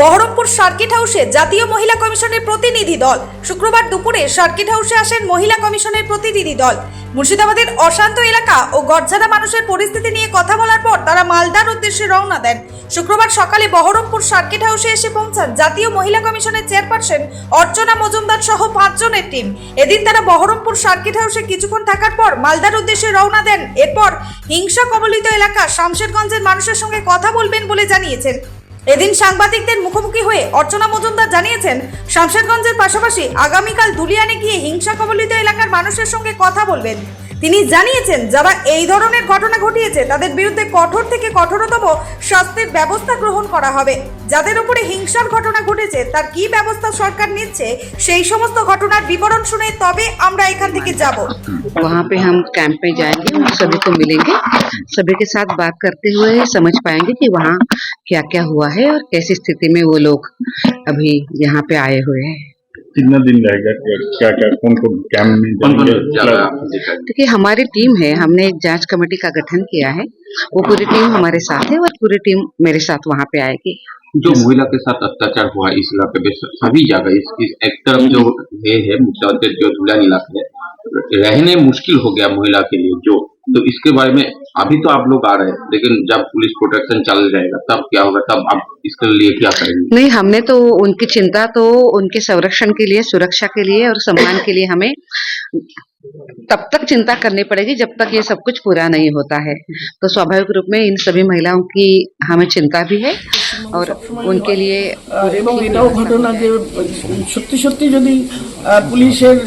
Baharampur circuit হাউসে জাতীয় মহিলা কমিশনের প্রতিনিধি দল। শুক্রবার দুপুরে সার্কিট হাউসে আসেন মহিলা কমিশনের প্রতিনিধি দল। মুর্শিদাবাদের অশান্ত এলাকা ও গড়জাদা মানুষের পরিস্থিতি নিয়ে কথা বলার পর তারা মালদার উদ্দেশ্যে রওনা দেন। শুক্রবার সকালে বহরমপুর সার্কিট হাউসে এসে পৌঁছান জাতীয় মহিলা কমিশনের চেয়ারপারসন অর্চনা মজুমদার সহ পাঁচজনের টিম। এদিন তারা বহরমপুর সার্কিট হাউসে কিছুক্ষণ থাকার পর মালদার উদ্দেশ্যে রওনা দেন। এরপর হিংসা কবলিত এলাকা শামশেরগঞ্জের মানুষের সঙ্গে কথা বলবেন বলে জানিয়েছেন এদিন সাংবাদিকদের মুখোমুখি হয়ে অর্চনা মজুমদার জানিয়েছেন, শামশেরগঞ্জের পাশাপাশি আগামীকাল দুলিয়ানে গিয়ে হিংসা কবলিত এলাকার মানুষের সঙ্গে কথা বলবেন। তিনি জানিয়েছেন যারা এই ধরনের ঘটনা ঘটিয়েছে তাদের বিরুদ্ধে কঠোর থেকে কঠোরতম শাস্তির ব্যবস্থা গ্রহণ করা হবে যাদের উপরে হিংসার ঘটনা ঘটেছে তার কি ব্যবস্থা সরকার নিচ্ছে সেই সমস্ত ঘটনার বিবরণ শুনে তবে আমরা এখান থেকে যাব वहाँ पे हम कैंप पे जाएंगे उन सभी को मिलेंगे सभी के साथ बात करते हुए समझ पाएंगे कि वहाँ क्या क्या हुआ है और कैसी स्थिति में वो लोग अभी यहाँ पे आए हुए हैं कितना दिन रहेगा? क्या क्या कौन कौन कैंप में है? है? देखिए हमारी टीम है। हमने एक जाँच कमेटी का गठन किया है। वो पूरी टीम हमारे साथ है और पूरी टीम मेरे साथ वहाँ पे आएगी। जो महिला के साथ अत्याचार हुआ इस इलाके में सभी जगह इस, इस एक तरफ़ जो है मुख्यमंत्री जो धुलियान इलाके है रहने मुश्किल हो गया महिला के लिए जो तो इसके बारे में अभी तो आप लोग आ रहे हैं, लेकिन जब पुलिस प्रोटेक्शन चल जाएगा, तब क्या होगा, तब आप इसके लिए क्या करेंगे? नहीं, हमने तो उनकी चिंता तो उनके संरक्षण के लिए, सुरक्षा के लिए और सम्मान के लिए हमें तब तक चिंता करनी पड़ेगी जब तक ये सब कुछ पूरा नहीं होता है। तो स्वाभाविक रूप में इन सभी महिलाओं की हमें चिंता भी है। और उनके लिए আহ, এবং এটাও ঘটনা যে সত্যি সত্যি যদি আহ, পুলিশের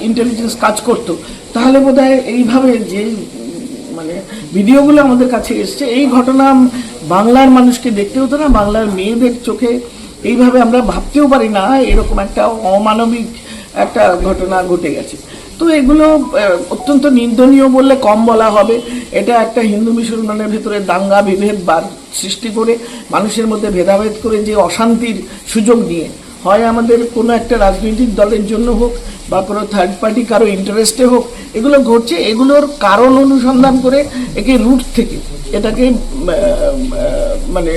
ইন্টেলিজেন্স কাজ করত তাহলে বোধহয় এইভাবে যে উম, মানে ভিডিওগুলো আমাদের কাছে এসছে এই ঘটনা বাংলার মানুষকে দেখতে হতো না বাংলার মেয়েদের চোখে এইভাবে আমরা ভাবতেও পারি না এরকম একটা অমানবিক একটা ঘটনা ঘটে গেছে তো এগুলো অত্যন্ত নিন্দনীয় বললে কম বলা হবে। এটা একটা হিন্দু মুসলমানের ভেতরে দাঙ্গা বিভেদ বাদ সৃষ্টি করে, মানুষের মধ্যে ভেদাভেদ করে যে অশান্তির সুযোগ নিয়ে। হয় আমাদের কোনো একটা রাজনৈতিক দলের জন্য হোক বা কোনো থার্ড পার্টি কারও ইন্টারেস্টে হোক, এগুলো ঘটছে, এগুলোর কারণ অনুসন্ধান করে একে রুট থেকে এটাকে মানে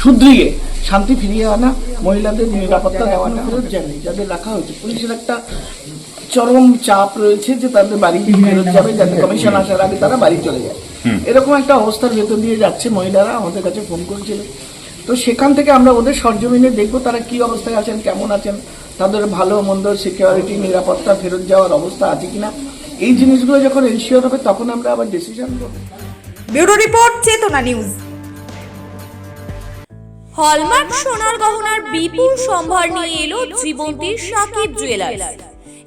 শুধরিয়ে, শান্তি ফিরিয়ে আনা, মহিলাদের নিরাপত্তা দেওয়াটা ফেরত যায়নি যাদের রাখা হয়েছে। পুলিশের একটা চরম চাপ রয়েছে যে তাদের বাড়ি ফেরত যাবে যাতে কমিশন আসার আগে তারা বাড়ি চলে যায়। এরকম একটা অবস্থার ভেতর দিয়ে যাচ্ছে মহিলারা আমাদের কাছে ফোন করেছিল। তো সেখান থেকে আমরা ওদের সরজমিনে দেখব তারা কি অবস্থায় আছেন কেমন আছেন তাদের ভালো মন্দ সিকিউরিটি নিরাপত্তা ফেরত যাওয়ার অবস্থা আছে কিনা। এই জিনিসগুলো যখন এনশিওর হবে তখন আমরা আবার ডিসিশন করব bureau report Chetana news. Hallmark সোনার গহনার বিপুল সম্ভার নিয়ে এলো জীবন্তীর সাকিব জুয়েলার্স